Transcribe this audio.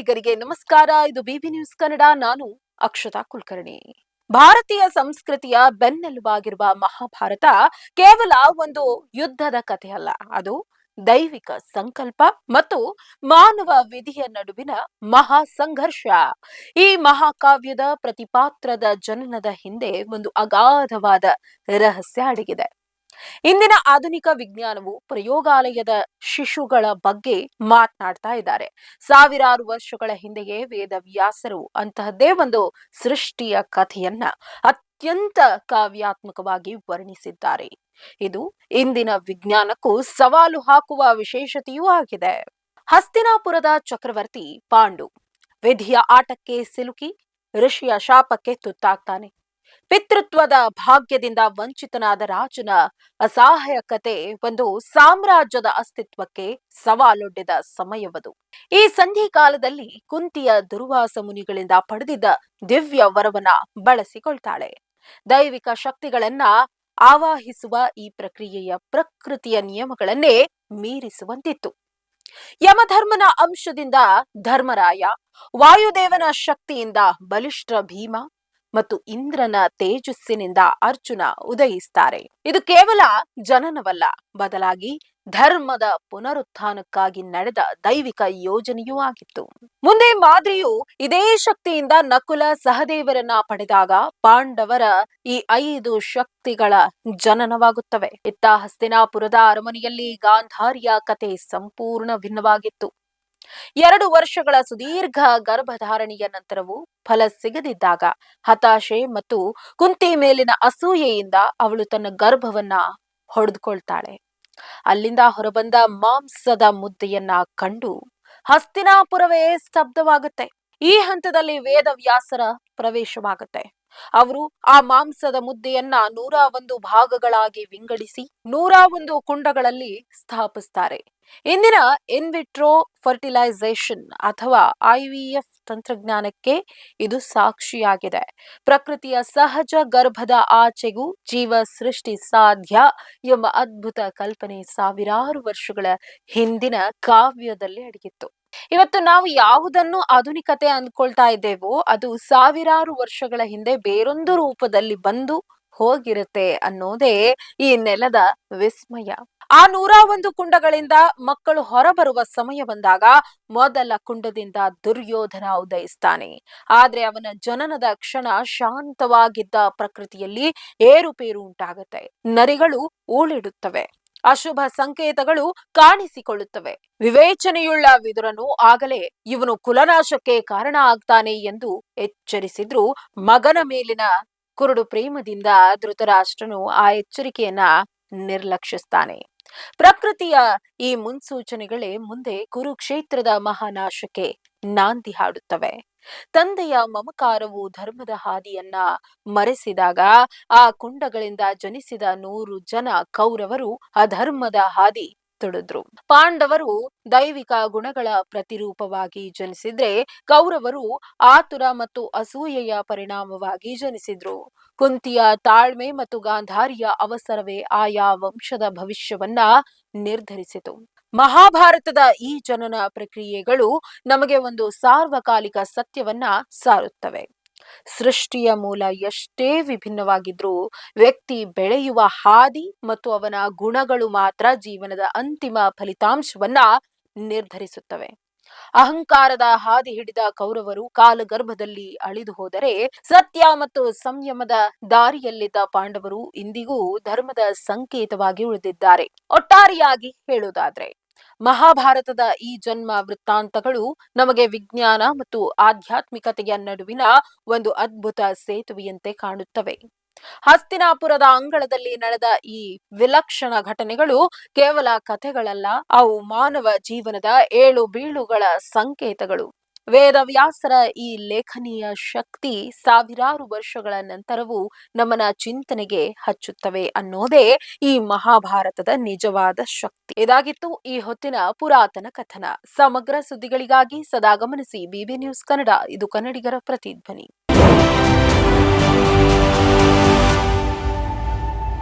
ಕನ್ನಡಿಗರಿಗೆ ನಮಸ್ಕಾರ. ಇದು ಬಿಬಿ ನ್ಯೂಸ್ ಕನ್ನಡ. ನಾನು ಅಕ್ಷತಾ ಕುಲಕರ್ಣಿ. ಭಾರತೀಯ ಸಂಸ್ಕೃತಿಯ ಬೆನ್ನೆಲುಬಾಗಿರುವ ಮಹಾಭಾರತ ಕೇವಲ ಒಂದು ಯುದ್ಧದ ಕಥೆಯಲ್ಲ. ಅದು ದೈವಿಕ ಸಂಕಲ್ಪ ಮತ್ತು ಮಾನವ ವಿಧಿಯ ನಡುವಿನ ಮಹಾ ಸಂಘರ್ಷ ಈ ಮಹಾಕಾವ್ಯದ ಪ್ರತಿಪಾತ್ರದ ಜನನದ ಹಿಂದೆ ಒಂದು ಅಗಾಧವಾದ ರಹಸ್ಯ ಅಡಗಿದೆ. ಇಂದಿನ ಆಧುನಿಕ ವಿಜ್ಞಾನವು ಪ್ರಯೋಗಾಲಯದ ಶಿಶುಗಳ ಬಗ್ಗೆ ಮಾತನಾಡ್ತಾ ಇದ್ದಾರೆ. ಸಾವಿರಾರು ವರ್ಷಗಳ ಹಿಂದೆಯೇ ವೇದವ್ಯಾಸರು ಅಂತಹದ್ದೇ ಒಂದು ಸೃಷ್ಟಿಯ ಕಥೆಯನ್ನ ಅತ್ಯಂತ ಕಾವ್ಯಾತ್ಮಕವಾಗಿ ವರ್ಣಿಸಿದ್ದಾರೆ. ಇದು ಇಂದಿನ ವಿಜ್ಞಾನಕ್ಕೂ ಸವಾಲು ಹಾಕುವ ವಿಶೇಷತೆಯೂ ಆಗಿದೆ. ಹಸ್ತಿನಾಪುರದ ಚಕ್ರವರ್ತಿ ಪಾಂಡು, ವಿಧಿಯ ಆಟಕ್ಕೆ ಸಿಲುಕಿ ಋಷಿಯ ಶಾಪಕ್ಕೆ ತುತ್ತಾಗ್ತಾನೆ. ಪಿತೃತ್ವದ ಭಾಗ್ಯದಿಂದ ವಂಚಿತನಾದ ರಾಜನ ಅಸಹಾಯಕತೆ ಒಂದು ಸಾಮ್ರಾಜ್ಯದ ಅಸ್ತಿತ್ವಕ್ಕೆ ಸವಾಲೊಡ್ಡಿದ ಸಮಯವದು. ಈ ಸಂಧಿ ಕಾಲದಲ್ಲಿ ಕುಂತಿಯ ದುರ್ವಾಸ ಮುನಿಗಳಿಂದ ಪಡೆದಿದ್ದ ದಿವ್ಯ ವರವನ್ನ ಬಳಸಿಕೊಳ್ತಾಳೆ. ದೈವಿಕ ಶಕ್ತಿಗಳನ್ನ ಆವಾಹಿಸುವ ಈ ಪ್ರಕ್ರಿಯೆಯ ಪ್ರಕೃತಿಯ ನಿಯಮಗಳನ್ನೇ ಮೀರಿಸುವಂತಿತ್ತು. ಯಮಧರ್ಮನ ಅಂಶದಿಂದ ಧರ್ಮರಾಯ, ವಾಯುದೇವನ ಶಕ್ತಿಯಿಂದ ಬಲಿಷ್ಠ ಭೀಮ ಮತ್ತು ಇಂದ್ರನ ತೇಜಸ್ಸಿನಿಂದ ಅರ್ಜುನ ಉದಯಿಸ್ತಾರೆ. ಇದು ಕೇವಲ ಜನನವಲ್ಲ, ಬದಲಾಗಿ ಧರ್ಮದ ಪುನರುತ್ಥಾನಕ್ಕಾಗಿ ನಡೆದ ದೈವಿಕ ಯೋಜನೆಯೂ ಆಗಿತ್ತು. ಮುಂದೆ ಮಾದ್ರಿಯು ಇದೇ ಶಕ್ತಿಯಿಂದ ನಕುಲ ಸಹದೇವರನ್ನ ಪಡೆದಾಗ ಪಾಂಡವರ ಈ ಐದು ಶಕ್ತಿಗಳ ಜನನವಾಗುತ್ತವೆ. ಇತ್ತ ಹಸ್ತಿನಾಪುರದ ಅರಮನೆಯಲ್ಲಿ ಗಾಂಧಾರಿಯ ಕತೆ ಸಂಪೂರ್ಣ ಭಿನ್ನವಾಗಿತ್ತು. ಎರಡು ವರ್ಷಗಳ ಸುದೀರ್ಘ ಗರ್ಭಧಾರಣೆಯ ನಂತರವೂ ಫಲ ಸಿಗದಿದ್ದಾಗ ಹತಾಶೆ ಮತ್ತು ಕುಂತಿ ಮೇಲಿನ ಅಸೂಯೆಯಿಂದ ಅವಳು ತನ್ನ ಗರ್ಭವನ್ನ ಹೊಡೆದುಕೊಳ್ತಾಳೆ. ಅಲ್ಲಿಂದ ಹೊರಬಂದ ಮಾಂಸದ ಮುದ್ದೆಯನ್ನ ಕಂಡು ಹಸ್ತಿನಾಪುರವೇ ಸ್ತಬ್ಧವಾಗುತ್ತೆ. ಈ ಹಂತದಲ್ಲಿ ವೇದವ್ಯಾಸರ ಪ್ರವೇಶವಾಗುತ್ತೆ. ಅವರು ಆ ಮಾಂಸದ ಮುದ್ದೆಯನ್ನ ನೂರ ಒಂದು ಭಾಗಗಳಾಗಿ ವಿಂಗಡಿಸಿ ನೂರ ಒಂದು ಕುಂಡಗಳಲ್ಲಿ ಸ್ಥಾಪಿಸ್ತಾರೆ. ಇಂದಿನ ಇನ್ವಿಟ್ರೋ ಫರ್ಟಿಲೈಸೇಷನ್ ಅಥವಾ ಐವಿಎಫ್ ತಂತ್ರಜ್ಞಾನಕ್ಕೆ ಇದು ಸಾಕ್ಷಿಯಾಗಿದೆ. ಪ್ರಕೃತಿಯ ಸಹಜ ಗರ್ಭದ ಆಚೆಗೂ ಜೀವ ಸೃಷ್ಟಿ ಸಾಧ್ಯ ಎಂಬ ಅದ್ಭುತ ಕಲ್ಪನೆ ಸಾವಿರಾರು ವರ್ಷಗಳ ಹಿಂದಿನ ಕಾವ್ಯದಲ್ಲಿ ಅಡಗಿತ್ತು. ಇವತ್ತು ನಾವು ಯಾವುದನ್ನು ಆಧುನಿಕತೆ ಅಂದ್ಕೊಳ್ತಾ ಇದ್ದೇವೋ, ಅದು ಸಾವಿರಾರು ವರ್ಷಗಳ ಹಿಂದೆ ಬೇರೊಂದು ರೂಪದಲ್ಲಿ ಬಂದು ಹೋಗಿರುತ್ತೆ ಅನ್ನೋದೇ ಈ ನೆಲದ ವಿಸ್ಮಯ. ಆ ನೂರ ಒಂದು ಕುಂಡಗಳಿಂದ ಮಕ್ಕಳು ಹೊರಬರುವ ಸಮಯ ಬಂದಾಗ ಮೊದಲ ಕುಂಡದಿಂದ ದುರ್ಯೋಧನ ಉದಯಿಸ್ತಾನೆ. ಆದ್ರೆ ಅವನ ಜನನದ ಕ್ಷಣ ಶಾಂತವಾಗಿದ್ದ ಪ್ರಕೃತಿಯಲ್ಲಿ ಏರುಪೇರು ಉಂಟಾಗುತ್ತೆ. ನರಿಗಳು ಊಳಿಡುತ್ತವೆ. ಅಶುಭ ಸಂಕೇತಗಳು ಕಾಣಿಸಿಕೊಳ್ಳುತ್ತವೆ. ವಿವೇಚನೆಯುಳ್ಳ ವಿದುರನು ಆಗಲೇ ಇವನು ಕುಲನಾಶಕ್ಕೆ ಕಾರಣ ಆಗ್ತಾನೆ ಎಂದು ಎಚ್ಚರಿಸಿದ್ರು ಮಗನ ಮೇಲಿನ ಕುರುಡು ಪ್ರೇಮದಿಂದ ಧೃತರಾಷ್ಟ್ರನು ಆ ಎಚ್ಚರಿಕೆಯನ್ನ ನಿರ್ಲಕ್ಷಿಸ್ತಾನೆ. ಪ್ರಕೃತಿಯ ಈ ಮುನ್ಸೂಚನೆಗಳೇ ಮುಂದೆ ಕುರುಕ್ಷೇತ್ರದ ಮಹಾನಾಶಕ್ಕೆ ನಾಂದಿ ಹಾಡುತ್ತವೆ. ತಂದೆಯ ಮಮಕಾರವು ಧರ್ಮದ ಹಾದಿಯನ್ನ ಮರೆಸಿದಾಗ, ಆ ಕುಂಡಗಳಿಂದ ಜನಿಸಿದ ನೂರು ಜನ ಕೌರವರು ಅಧರ್ಮದ ಹಾದಿ ತೊಡದ್ರು. ಪಾಂಡವರು ದೈವಿಕ ಗುಣಗಳ ಪ್ರತಿರೂಪವಾಗಿ ಜನಿಸಿದ್ರೆ, ಕೌರವರು ಆತುರ ಮತ್ತು ಅಸೂಯೆಯ ಪರಿಣಾಮವಾಗಿ ಜನಿಸಿದ್ರು. ಕುಂತಿಯ ತಾಳ್ಮೆ ಮತ್ತು ಗಾಂಧಾರಿಯ ಅವಸರವೇ ಆಯಾ ವಂಶದ ಭವಿಷ್ಯವನ್ನ ನಿರ್ಧರಿಸಿತು. ಮಹಾಭಾರತದ ಈ ಜನನ ಪ್ರಕ್ರಿಯೆಗಳು ನಮಗೆ ಒಂದು ಸಾರ್ವಕಾಲಿಕ ಸತ್ಯವನ್ನ ಸಾರುತ್ತವೆ. ಸೃಷ್ಟಿಯ ಮೂಲ ಎಷ್ಟೇ ವಿಭಿನ್ನವಾಗಿದ್ರೂ ವ್ಯಕ್ತಿ ಬೆಳೆಯುವ ಹಾದಿ ಮತ್ತು ಅವನ ಗುಣಗಳು ಮಾತ್ರ ಜೀವನದ ಅಂತಿಮ ಫಲಿತಾಂಶವನ್ನ ನಿರ್ಧರಿಸುತ್ತವೆ. ಅಹಂಕಾರದ ಹಾದಿ ಹಿಡಿದ ಕೌರವರು ಕಾಲಗರ್ಭದಲ್ಲಿ ಅಳಿದು ಹೋದರೆ ಸತ್ಯ ಮತ್ತು ಸಂಯಮದ ದಾರಿಯಲ್ಲಿದ್ದ ಪಾಂಡವರು ಇಂದಿಗೂ ಧರ್ಮದ ಸಂಕೇತವಾಗಿ ಉಳಿದಿದ್ದಾರೆ. ಒಟ್ಟಾರೆಯಾಗಿ ಹೇಳುವುದಾದ್ರೆ ಮಹಾಭಾರತದ ಈ ಜನ್ಮ ವೃತ್ತಾಂತಗಳು ನಮಗೆ ವಿಜ್ಞಾನ ಮತ್ತು ಆಧ್ಯಾತ್ಮಿಕತೆಯ ನಡುವಿನ ಒಂದು ಅದ್ಭುತ ಸೇತುವೆಯಂತೆ ಕಾಣುತ್ತವೆ. ಹಸ್ತಿನಾಪುರದ ಅಂಗಳದಲ್ಲಿ ನಡೆದ ಈ ವಿಲಕ್ಷಣ ಘಟನೆಗಳು ಕೇವಲ ಕಥೆಗಳಲ್ಲ, ಅವು ಮಾನವ ಜೀವನದ ಏಳು ಬೀಳುಗಳ ಸಂಕೇತಗಳು. ವೇದವ್ಯಾಸರ ಈ ಲೇಖನೀಯ ಶಕ್ತಿ ಸಾವಿರಾರು ವರ್ಷಗಳ ನಂತರವೂ ನಮ್ಮನ ಚಿಂತನೆಗೆ ಹಚ್ಚುತ್ತವೆ ಅನ್ನೋದೇ ಈ ಮಹಾಭಾರತದ ನಿಜವಾದ ಶಕ್ತಿ. ಇದಾಗಿತ್ತು ಈ ಹೊತ್ತಿನ ಪುರಾತನ ಕಥನ. ಸಮಗ್ರ ಸುದ್ದಿಗಳಿಗಾಗಿ ಸದಾ ಗಮನಿಸಿ ಬಿಬಿ ನ್ಯೂಸ್ ಕನ್ನಡ. ಇದು ಕನ್ನಡಿಗರ ಪ್ರತಿಧ್ವನಿ.